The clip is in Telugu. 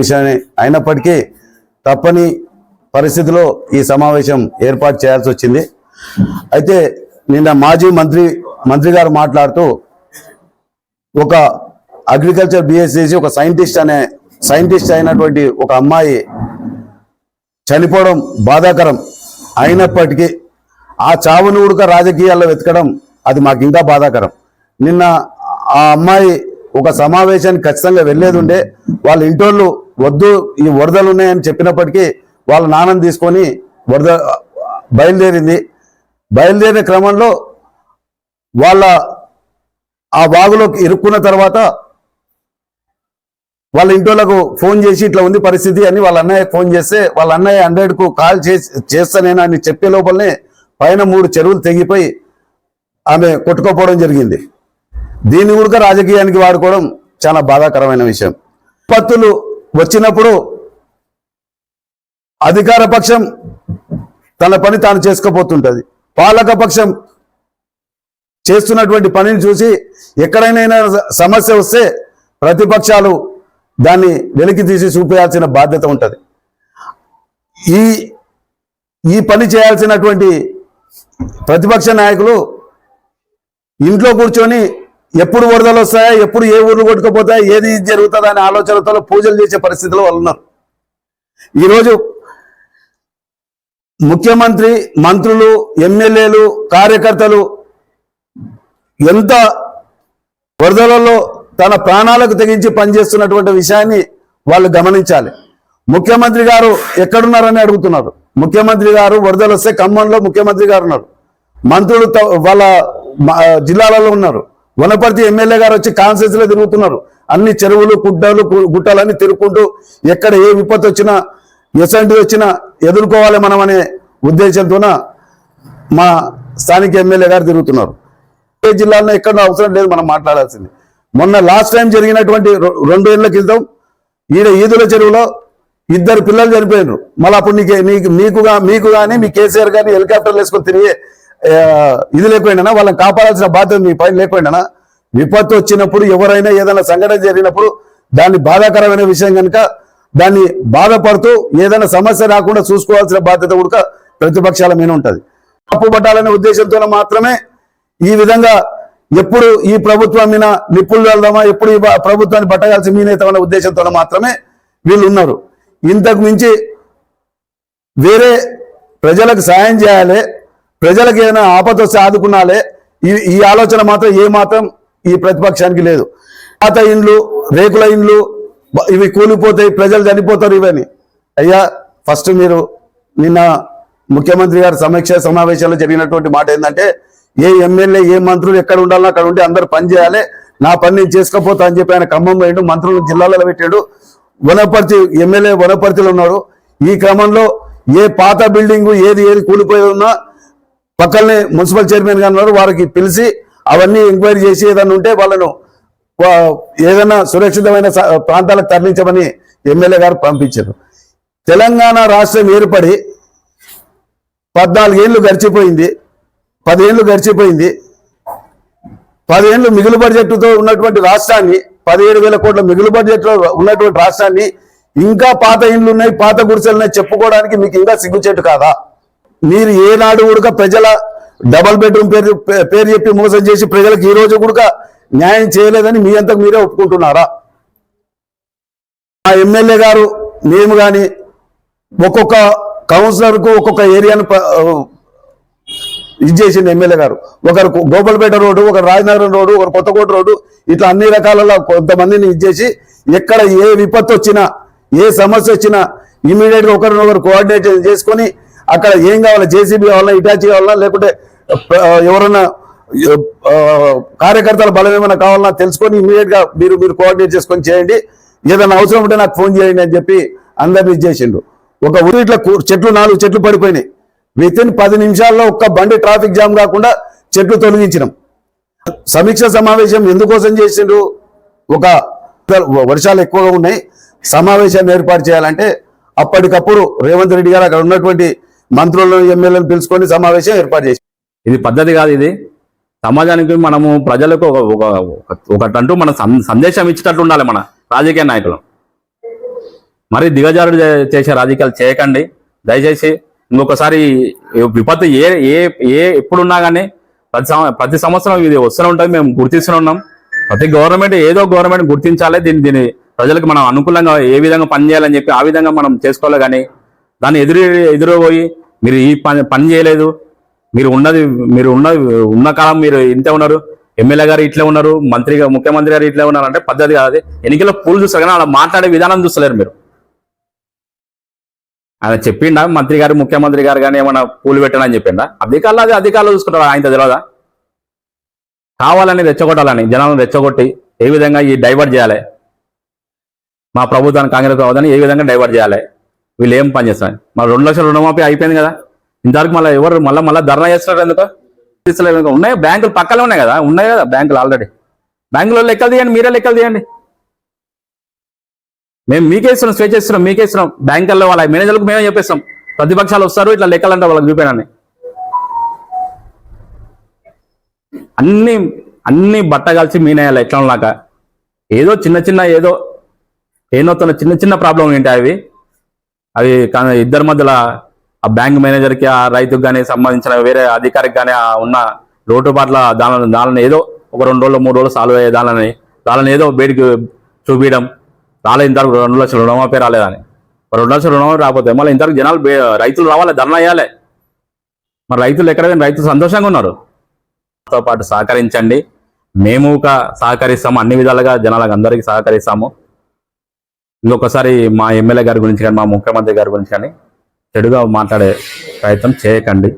విషయమే అయినప్పటికీ తప్పని పరిస్థితిలో ఈ సమావేశం ఏర్పాటు చేయాల్సి వచ్చింది. అయితే నిన్న మాజీ మంత్రి మంత్రి గారు మాట్లాడుతూ ఒక అగ్రికల్చర్ బిఎస్ చేసి ఒక సైంటిస్ట్ అనే సైంటిస్ట్ అయినటువంటి ఒక అమ్మాయి చనిపోవడం బాధాకరం అయినప్పటికీ ఆ చావును ఉడక రాజకీయాల్లో వెతకడం అది మాకు ఇంకా బాధాకరం. నిన్న ఆ అమ్మాయి ఒక సమావేశానికి ఖచ్చితంగా వెళ్ళేది ఉండే వాళ్ళ ఇంటోళ్ళు వద్దు ఈ వరదలు ఉన్నాయని చెప్పినప్పటికీ వాళ్ళ నాన్నని తీసుకొని వరద బయలుదేరింది. బయలుదేరిన క్రమంలో వాళ్ళ ఆ వాగులోకి ఇరుక్కున్న తర్వాత వాళ్ళ ఇంటోళ్ళకు ఫోన్ చేసి ఇట్లా ఉంది పరిస్థితి అని వాళ్ళ అన్నయ్య ఫోన్ చేస్తే వాళ్ళ అన్నయ్య హండ్రెడ్కు కాల్ చేసి చేస్తానేనా అని చెప్పే లోపలనే పైన మూడు చెరువులు తెగిపోయి ఆమె కొట్టుకోపోవడం జరిగింది. దీన్ని కూడా రాజకీయానికి వాడుకోవడం చాలా బాధాకరమైన విషయం. పత్తులు వచ్చినప్పుడు అధికార పక్షం తన పని తాను చేసుకోబోతుంటుంది. పాలక పక్షం చేస్తున్నటువంటి పనిని చూసి ఎక్కడైనా సమస్య వస్తే ప్రతిపక్షాలు దాన్ని వెలికి తీసి చూపేయాల్సిన బాధ్యత ఉంటుంది. ఈ ఈ పని చేయాల్సినటువంటి ప్రతిపక్ష నాయకులు ఇంట్లో కూర్చొని ఎప్పుడు వరదలు వస్తాయా ఎప్పుడు ఏ ఊర్లు కొట్టుకుపోతాయా ఏది జరుగుతుందా అనే ఆలోచనతో పూజలు చేసే పరిస్థితిలో వాళ్ళు ఉన్నారు. ఈరోజు ముఖ్యమంత్రి మంత్రులు ఎమ్మెల్యేలు కార్యకర్తలు ఎంత వరదలలో తన ప్రాణాలకు తెగించి పనిచేస్తున్నటువంటి విషయాన్ని వాళ్ళు గమనించాలి. ముఖ్యమంత్రి గారు ఎక్కడున్నారని అడుగుతున్నారు. ముఖ్యమంత్రి గారు వరదలు వస్తే ఖమ్మంలో ముఖ్యమంత్రి గారు ఉన్నారు. మంత్రులు త- వాళ్ళ జిల్లాలలో ఉన్నారు. వనపర్తి ఎమ్మెల్యే గారు వచ్చి కాన్సెన్స్లో తిరుగుతున్నారు. అన్ని చెరువులు గుడ్డలు గు- గుట్టలన్నీ తిరుగుకుంటూ ఎక్కడ ఏ విపత్తు వచ్చినా ఎసంటి వచ్చినా ఎదుర్కోవాలి మనం అనే ఉద్దేశంతోన మా స్థానిక ఎమ్మెల్యే గారు తిరుగుతున్నారు. ఏ జిల్లాలో ఎక్కడ అవసరం లేదు మనం మాట్లాడాల్సింది. మొన్న లాస్ట్ టైం జరిగినటువంటి రెండు ఏళ్ళ క్రితం ఈడ ఈదుల చెరువులో ఇద్దరు పిల్లలు చనిపోయినారు మళ్ళీ అప్పుడు నీకు నీకు మీకుగా మీకు కానీ మీ కేసీఆర్ కానీ హెలికాప్టర్లు వేసుకొని తిరిగే ఇది లేకపోయినా వాళ్ళని కాపాడాల్సిన బాధ్యత మీ పైన లేకపోయినా విపత్తు వచ్చినప్పుడు ఎవరైనా ఏదైనా సంఘటన జరిగినప్పుడు దాన్ని బాధాకరమైన విషయం కనుక దాన్ని బాధపడుతూ ఏదైనా సమస్య రాకుండా చూసుకోవాల్సిన బాధ్యత కూడా ప్రతిపక్షాల మీద ఉంటుంది. తప్పు పట్టాలనే ఉద్దేశంతో మాత్రమే ఈ విధంగా ఎప్పుడు ఈ ప్రభుత్వం మీద నిప్పులు వెళ్దామా ఎప్పుడు ఈ ప్రభుత్వాన్ని పట్టగాల్సి మీనేతమనే ఉద్దేశంతో మాత్రమే వీళ్ళు ఉన్నారు. ఇంతకు మించి వేరే ప్రజలకు సాయం చేయాలి ప్రజలకు ఏదైనా ఆపద వస్తే ఆదుకున్నాలే. ఈ ఈ ఆలోచన మాత్రం ఏ మాత్రం ఈ ప్రతిపక్షానికి లేదు. పాత ఇండ్లు రేకుల ఇండ్లు ఇవి కూలిపోతాయి ప్రజలు చనిపోతారు ఇవని అయ్యా ఫస్ట్ మీరు నిన్న ముఖ్యమంత్రి గారి సమీక్ష సమావేశాల్లో జరిగినటువంటి మాట ఏంటంటే ఏ ఎమ్మెల్యే ఏ మంత్రులు ఎక్కడ ఉండాలో అక్కడ ఉండి అందరు పని చేయాలి. నా పని నేను చేసుకోపోతా అని చెప్పి ఆయన ఖమ్మం పోయిండు మంత్రులు జిల్లాలలో పెట్టాడు. వనపర్తి ఎమ్మెల్యే వనపర్తిలో ఉన్నాడు. ఈ క్రమంలో ఏ పాత బిల్డింగ్ ఏది ఏది కూలిపోయి ఉన్నా పక్కనే మున్సిపల్ చైర్మన్ గారు ఉన్నారు వారికి పిలిచి అవన్నీ ఎంక్వైరీ చేసి ఏదైనా ఉంటే వాళ్ళను ఏదైనా సురక్షితమైన స- ప్రాంతాలకు తరలించమని ఎమ్మెల్యే గారు పంపించారు. తెలంగాణ రాష్ట్రం ఏర్పడి పద్నాలుగేళ్ళు గడిచిపోయింది. పదేళ్ళు గడిచిపోయింది. పదేళ్ళు మిగులు బడ్జెట్తో ఉన్నటువంటి రాష్ట్రాన్ని పదిహేడు వేల కోట్ల మిగులు బడ్జెట్లో ఉన్నటువంటి రాష్ట్రాన్ని ఇంకా పాత ఇండ్లు ఉన్నాయి పాత గుడిసెలు ఉన్నాయి చెప్పుకోవడానికి మీకు ఇంకా సిగ్గుచేటు కాదా? మీరు ఏనాడు కూడా ప్రజల డబల్ బెడ్రూమ్ పేరు పే- పేరు చెప్పి మోసం చేసి ప్రజలకు ఈ రోజు కూడా న్యాయం చేయలేదని మీ అంతకు మీరే ఒప్పుకుంటున్నారా? ఆ ఎమ్మెల్యే గారు మేము కానీ ఒక్కొక్క కౌన్సిలర్కు ఒక్కొక్క ఏరియాను ప- ఇది చేసింది ఎమ్మెల్యే గారు. ఒకరు గోపాల్పేట రోడ్డు ఒకరు రాజనగరం రోడ్డు ఒకరు కొత్తకోట రోడ్డు ఇట్లా అన్ని రకాలలో కొంతమందిని ఇది చేసి ఎక్కడ ఏ విపత్తు వచ్చినా ఏ సమస్య వచ్చినా ఇమీడియట్గా ఒకరినొకరు కోఆర్డినేట్ చేసుకొని అక్కడ ఏం కావాలా? జేసీబీ కావాలా? ఇటాచీ కావాలా? లేకుంటే ఎవరన్నా కార్యకర్తల బలం ఏమైనా కావాలన్నా తెలుసుకొని ఇమీడియట్గా మీరు మీరు కోఆర్డినేట్ చేసుకొని చేయండి. ఏదైనా అవసరం ఉంటే నాకు ఫోన్ చేయండి అని చెప్పి అందరినీ చేసిండు ఒక ఊరి ఇట్లా కూ- చెట్లు నాలుగు చెట్లు పడిపోయినాయి. విత్ ఇన్ పది నిమిషాల్లో ఒక్క బండి ట్రాఫిక్ జామ్ కాకుండా చెట్లు తొలగించినాం. సమీక్ష సమావేశం ఎందుకోసం చేసిండ్రు? ఒక వర్షాలు ఎక్కువగా ఉన్నాయి. సమావేశాన్ని ఏర్పాటు చేయాలంటే అప్పటికప్పుడు రేవంత్ రెడ్డి గారు అక్కడ ఉన్నటువంటి మంత్రులను ఎమ్మెల్యేలను పిలుచుకొని సమావేశం ఏర్పాటు చేసి ఇది పద్ధతి కాదు ఇది. సమాజానికి మనము ప్రజలకు ఒక ఒకటంటూ మన సం- సందేశం ఇచ్చేటట్టు ఉండాలి మన రాజకీయ నాయకులు. మరి దిగజారుడు చేసే రాజకీయాలు చేయకండి. దయచేసి ఇంకొకసారి విపత్తు ఏ ఏ ఏ ఎప్పుడున్నా కానీ ప్రతి ప్రతి సంవత్సరం ఇది వస్తూనే ఉంటుంది. మేము గుర్తిస్తూనే ఉన్నాం. ప్రతి గవర్నమెంట్ ఏదో గవర్నమెంట్ గుర్తించాలి. దీన్ని దీన్ని ప్రజలకు మనం అనుకూలంగా ఏ విధంగా పని చేయాలని చెప్పి ఆ విధంగా మనం చేసుకోవాలి కానీ దాన్ని ఎదురు ఎదురుపోయి మీరు ఈ పని పని చేయలేదు. మీరు ఉన్నది మీరు ఉన్న ఉన్న కాలం మీరు ఇంతే ఉన్నారు. ఎమ్మెల్యే గారు ఇట్లే ఉన్నారు. మంత్రి ముఖ్యమంత్రి గారు ఇట్లే ఉన్నారు అంటే పద్ధతి కాదు ఎన్నికల్లో పూలు చూస్తారు కానీ అలా మాట్లాడే విధానం చూస్తలేరు మీరు. ఆయన చెప్పిండా? మంత్రి గారు ముఖ్యమంత్రి గారు కానీ ఏమైనా పూలు పెట్టానని చెప్పిండా? అధికారులు అది అధికారులు చూసుకుంటారు? ఆయన తెలియదా కావాలని రెచ్చగొట్టాలని జనాలను రెచ్చగొట్టి ఏ విధంగా ఈ డైవర్ట్ చేయాలి? మా ప్రభుత్వాన్ని కాంగ్రెస్ ప్రభుత్వాన్ని ఏ విధంగా డైవర్ట్ చేయాలి? వీళ్ళు ఏం పని చేస్తారు? మరి రెండు లక్షల రుణమాఫీ అయిపోయింది కదా. ఇంతవరకు మళ్ళీ ఎవరు మళ్ళీ మళ్ళీ ధర్నా చేస్తున్నారు ఎందుకు? తీసుకోలేదు ఉన్నాయి బ్యాంకులు పక్కనే ఉన్నాయి కదా ఉన్నాయి కదా బ్యాంకులు ఆల్రెడీ బ్యాంకులో లెక్కలు తీయండి మీరే లెక్కలు తీయండి. మేము మీకే ఇస్తున్నాం స్వేచ్ఛ ఇస్తున్నాం మీకే ఇస్తున్నాం. బ్యాంకుల్లో వాళ్ళ మేనేజర్లకు మేమే చెప్పేస్తాం. ప్రతిపక్షాలు వస్తారు ఇట్లా లెక్కలు అంటే వాళ్ళకి చూపానని అన్ని అన్ని బట్ట కలిసి మీనేయాలి ఎట్లా ఉన్నాక. ఏదో చిన్న చిన్న ఏదో ఏనొత్తున్న చిన్న చిన్న ప్రాబ్లం ఏంటి అవి. అవి కానీ ఇద్దరి మధ్యలో ఆ బ్యాంక్ మేనేజర్కి ఆ రైతుకు కానీ సంబంధించిన వేరే అధికారికి కానీ ఉన్న లోటుపాట్ల దాని దానిని ఏదో ఒక రెండు రోజులు మూడు రోజులు సాల్వ్ అయ్యే దానిని దానిని ఏదో బయటికి చూపించడం రాలేదు ఇంతవరకు రెండు లక్షలు రుణమాపే రాలేదని. మరి రెండు లక్షల రుణమా రాకపోతే మళ్ళీ ఇంతవరకు జనాలు రైతులు రావాలి ధర్నా వేయాలి మరి రైతులు ఎక్కడ రైతులు సంతోషంగా ఉన్నారు? తో పాటు సహకరించండి. మేము ఒక సహకరిస్తాము అన్ని విధాలుగా జనాలకు అందరికీ సహకరిస్తాము. ఇంకొకసారి మా ఎమ్మెల్యే గారి గురించి కానీ మా ముఖ్యమంత్రి గారి గురించి కానీ చెడుగా మాట్లాడే ప్రయత్నం చేయకండి.